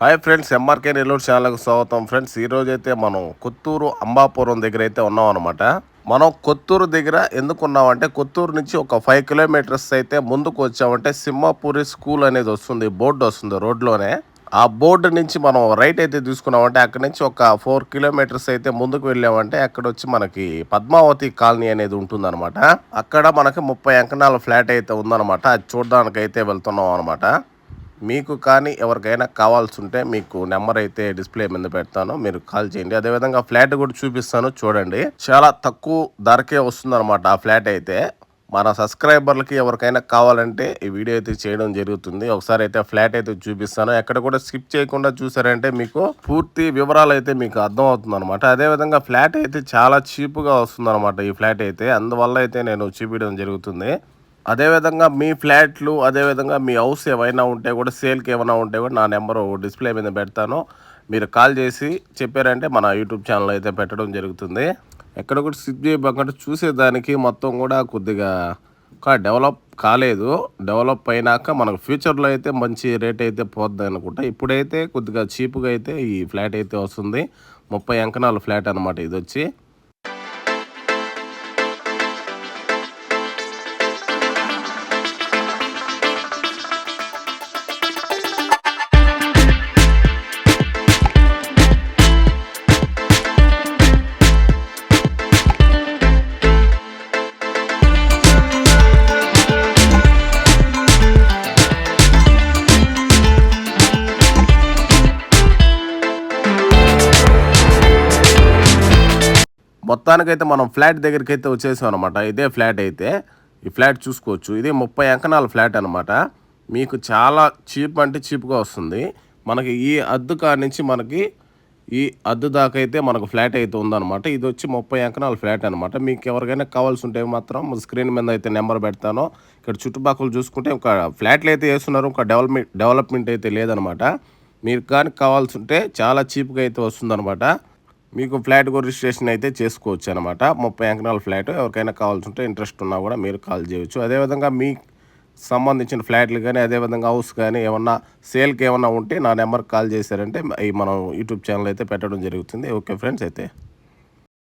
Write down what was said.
Hi friends MRK Nellore ఛానల్కి స్వాగతం. Friends ఈ అయితే మనం కొత్తూరు అంబాపురం దగ్గర అయితే ఉన్నాం అనమాట మనం కొత్తూరు దగ్గర ఎందుకు ఉన్నామంటే కొత్తూరు నుంచి ఒక ఫైవ్ కిలోమీటర్స్ అయితే ముందుకు వచ్చామంటే సింహాపూరి స్కూల్ అనేది వస్తుంది బోర్డు వస్తుంది రోడ్లోనే. ఆ బోర్డు నుంచి మనం రైట్ అయితే తీసుకున్నామంటే అక్కడ నుంచి ఒక ఫోర్ కిలోమీటర్స్ అయితే ముందుకు వెళ్ళామంటే అక్కడ వచ్చి మనకి పద్మావతి కాలనీ అనేది ఉంటుందన్నమాట. అక్కడ మనకి ముప్పై అంకణాల ఫ్లాట్ అయితే ఉందన్నమాట. అది చూడడానికి అయితే వెళ్తున్నాం అనమాట మీకు కానీ ఎవరికైనా కావాల్సి ఉంటే మీకు నెంబర్ అయితే డిస్ప్లే మీద పెడతాను. మీరు కాల్ చేయండి. అదేవిధంగా ఫ్లాట్ కూడా చూపిస్తాను. చూడండి. చాలా తక్కువ ధరకే వస్తుందన్నమాట ఆ ఫ్లాట్ అయితే. మన సబ్స్క్రైబర్లకి ఎవరికైనా కావాలంటే ఈ వీడియో అయితే చేయడం జరుగుతుంది. ఒకసారి అయితే ఫ్లాట్ అయితే చూపిస్తాను. ఎక్కడ కూడా స్కిప్ చేయకుండా చూసారంటే మీకు పూర్తి వివరాలు అయితే మీకు అర్థం అవుతుంది అనమాట అదేవిధంగా ఫ్లాట్ అయితే చాలా చీప్గా వస్తుంది అనమాట ఈ ఫ్లాట్ అయితే. అందువల్ల అయితే నేను చూపించడం జరుగుతుంది. అదేవిధంగా మీ ఫ్లాట్లు అదేవిధంగా మీ హౌస్ ఏమైనా ఉంటే కూడా సేల్కి ఏమైనా ఉంటే కూడా నా నెంబరు డిస్ప్లే మీద పెడతాను. మీరు కాల్ చేసి చెప్పారంటే మన యూట్యూబ్ ఛానల్ అయితే పెట్టడం జరుగుతుంది. ఎక్కడ కూడా స్కిప్ చేయకుండా చూసేదానికి మొత్తం కూడా కొద్దిగా డెవలప్ కాలేదు. డెవలప్ అయినాక మనకు ఫ్యూచర్లో అయితే మంచి రేట్ అయితే పోద్ది అనుకుంటా. ఇప్పుడైతే కొద్దిగా చీప్గా అయితే ఈ ఫ్లాట్ అయితే వస్తుంది. ముప్పై అంకణాల ఫ్లాట్ అనమాట ఇది వచ్చి. మొత్తానికైతే మనం ఫ్లాట్ దగ్గరికి అయితే వచ్చేసాం అనమాట ఇదే ఫ్లాట్ అయితే. ఈ ఫ్లాట్ చూసుకోవచ్చు. ఇది ముప్పై అంకణాల ఫ్లాట్ అనమాట మీకు చాలా చీప్ అంటే చీప్గా వస్తుంది. మనకి ఈ అద్దు కాడ నుంచి మనకి ఈ అద్దు దాకా అయితే మనకు ఫ్లాట్ అయితే ఉందన్నమాట. ఇది వచ్చి ముప్పై అంకణాల ఫ్లాట్ అనమాట మీకు ఎవరికైనా కావాల్సి ఉంటే మాత్రం స్క్రీన్ మీద అయితే నెంబర్ పెడతాను. ఇక్కడ చుట్టుపక్కల చూసుకుంటే ఒక ఫ్లాట్లు అయితే వేస్తున్నారు. ఒక డెవలప్మెంట్ డెవలప్మెంట్ అయితే లేదనమాట మీరు కానీ కావాల్సి ఉంటే చాలా చీప్గా అయితే వస్తుందన్నమాట. మీకు ఫ్లాట్ కూడా రిజిస్ట్రేషన్ అయితే చేసుకోవచ్చు అనమాట ముప్పై అంకణాల ఫ్లాట్. ఎవరికైనా కావాల్సి ఉంటే ఇంట్రెస్ట్ ఉన్నా కూడా మీరు కాల్ చేయవచ్చు అదేవిధంగా మీ సంబంధించిన ఫ్లాట్లు కానీ అదేవిధంగా హౌస్ కానీ ఏమన్నా సేల్కి ఏమన్నా ఉంటే నా నెంబర్కి కాల్ చేశారంటే మనం యూట్యూబ్ ఛానల్ అయితే పెట్టడం జరుగుతుంది. ఓకే ఫ్రెండ్స్ అయితే